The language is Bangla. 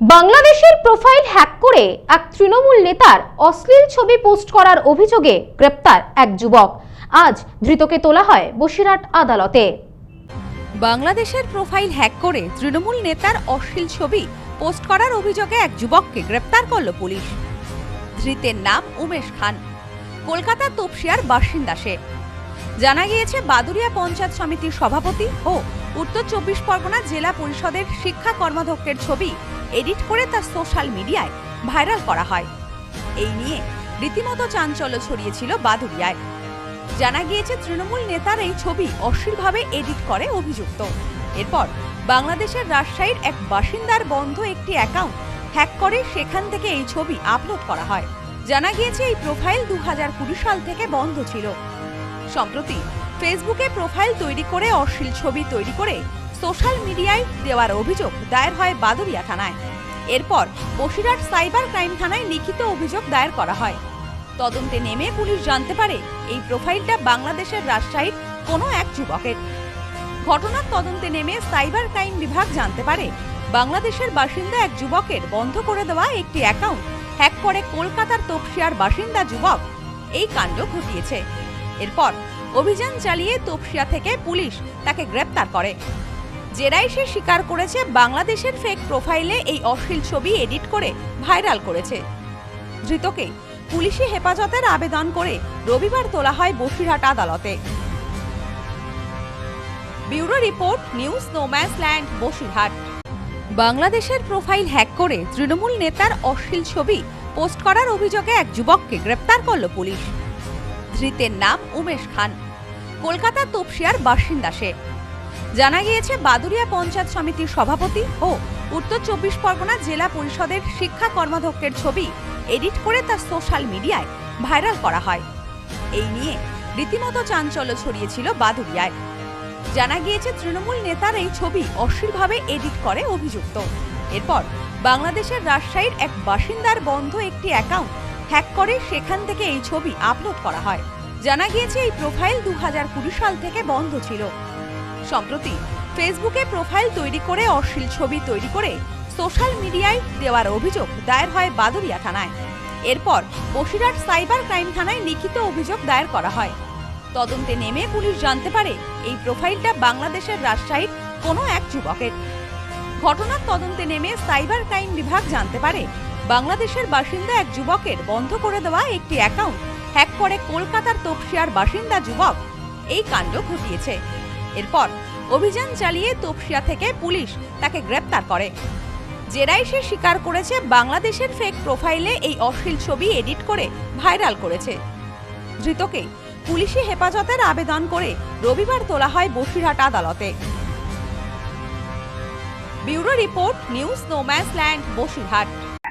বাংলাদেশের প্রোফাইল হ্যাক করে এক তৃণমূল নেতার অশ্লীল ছবি পোস্ট করার অভিযোগে গ্রেপ্তার এক যুবক। আজ ধৃতকে তোলা হয় বসিরহাট আদালতে। বাংলাদেশের প্রোফাইল হ্যাক করে তৃণমূল নেতার অশ্লীল ছবি পোস্ট করার অভিযোগে এক যুবককে গ্রেপ্তার করল পুলিশ। ধৃতের নাম উমেশ খান। কলকাতার তপসিয়ার বাসিন্দা সে। জানা গিয়েছে বাদুরিয়া পঞ্চায়েত সমিতির সভাপতি ও উত্তর চব্বিশ পরগনা জেলা পরিষদের শিক্ষা কর্মাধ্যক্ষের ছবি এডিট করে তা সোশ্যাল মিডিয়ায় ভাইরাল করা হয়। এই নিয়ে রীতিমতো চাঞ্চল্য ছড়িয়েছিল বাদুরিয়ায় জানা গিয়েছে, তৃণমূল নেতার এই ছবি অশ্লীলভাবে এডিট করে অভিযুক্ত। এরপর বাংলাদেশের রাজশাহীর এক বাসিন্দার বন্ধ একটি অ্যাকাউন্ট হ্যাক করে সেখান থেকে এই ছবি আপলোড করা হয়। জানা গিয়েছে, এই প্রোফাইল দু হাজার কুড়ি সাল থেকে বন্ধ ছিল। সম্প্রতি ফেসবুকে প্রোফাইল তৈরি করে অশ্লীল ছবি তৈরি করে সোশ্যাল মিডিয়ায় দেওয়ার অভিযোগ দায়ের হয় বাদুরিয়া থানায়। এরপর বসিরহাট সাইবার ক্রাইম থানায় লিখিত অভিযোগ দায়ের করা হয়। তদন্তে নেমে পুলিশ জানতে পারে, এই প্রোফাইলটা বাংলাদেশের রাজশাহীর কোনো এক যুবকের। ঘটনার তদন্তে নেমে সাইবার ক্রাইম বিভাগ জানতে পারে, বাংলাদেশের বাসিন্দা এক যুবকের বন্ধ করে দেওয়া একটি অ্যাকাউন্ট হ্যাক করে কলকাতার তপসিয়ার বাসিন্দা যুবক। এই কাণ্ড ঘটিয়েছে। এরপর অভিযান চালিয়ে তপসিয়া থেকে পুলিশ তাকে গ্রেপ্তার করে। জেরাই সে স্বীকার করেছে বাংলাদেশের ফেক প্রোফাইলে এই অশ্লীল ছবি এডিট করে ভাইরাল করেছে। ধৃতকে পুলিশি হেফাজতের আবেদন করে রবিবার তোলা হয় বসিরহাট আদালতে। Bureau report, news no man's land Basirhat. বাংলাদেশের প্রোফাইল হ্যাক করে তৃণমূল নেতার অশ্লীল ছবি পোস্ট করার অভিযোগে এক যুবককে গ্রেপ্তার করল পুলিশ। ধৃতের নাম উমেশ খান। কলকাতার তপসিয়ার বাসিন্দা সে। জানা গিয়েছে বাদুরিয়া পঞ্চায়েত সমিতির সভাপতি ও উত্তর চব্বিশ পরগনা জেলা পরিষদের শিক্ষা কর্মাধ্যক্ষের ছবি এডিট করে তা সোশ্যাল মিডিয়ায় ভাইরাল করা হয়। এই নিয়ে রীতিমতো চাঞ্চল্য ছড়িয়েছিল বাদুরিয়ায় জানা গিয়েছে, তৃণমূল নেতার এই ছবি অশ্লীলভাবে এডিট করে অভিযুক্ত। এরপর বাংলাদেশের রাজশাহীর এক বাসিন্দার বন্ধ একটি অ্যাকাউন্ট হ্যাক করে সেখান থেকে এই ছবি আপলোড করা হয়। জানা গিয়েছে, এই প্রোফাইল দু হাজার কুড়ি সাল থেকে বন্ধ ছিল। সম্প্রতি ফেসবুকে প্রোফাইল তৈরি করে অশ্লীল ছবি তৈরি করে সোশ্যাল মিডিয়ায় দেওয়ার অভিযোগ দায়ের হয় বাদুরিয়া থানায়। এরপর বসিরহাট সাইবার ক্রাইম থানায় লিখিত অভিযোগ দায়ের করা হয়। তদন্তে নেমে পুলিশ জানতে পারে এই প্রোফাইলটা বাংলাদেশের রাজশাহীর কোনো এক যুবকের। ঘটনার তদন্তে নেমে সাইবার ক্রাইম বিভাগ জানতে পারে বাংলাদেশের বাসিন্দা এক যুবকের বন্ধ করে দেওয়া একটি অ্যাকাউন্ট হ্যাক করে কলকাতার তপসিয়ার বাসিন্দা যুবক এই কাণ্ড ঘটিয়েছে। এরপর অভিযান চালিয়ে তপসিয়া থেকে পুলিশ তাকে গ্রেপ্তার করে। জেরাই সে স্বীকার করেছে বাংলাদেশের ফেক প্রোফাইলে এই অশ্লীল ছবি এডিট করে ভাইরাল করেছে। ধৃতকে পুলিশি হেফাজতের আবেদন করে রবিবার তোলা হয় বসিরহাট আদালতে। Bureau report news no man's land, Basirhat.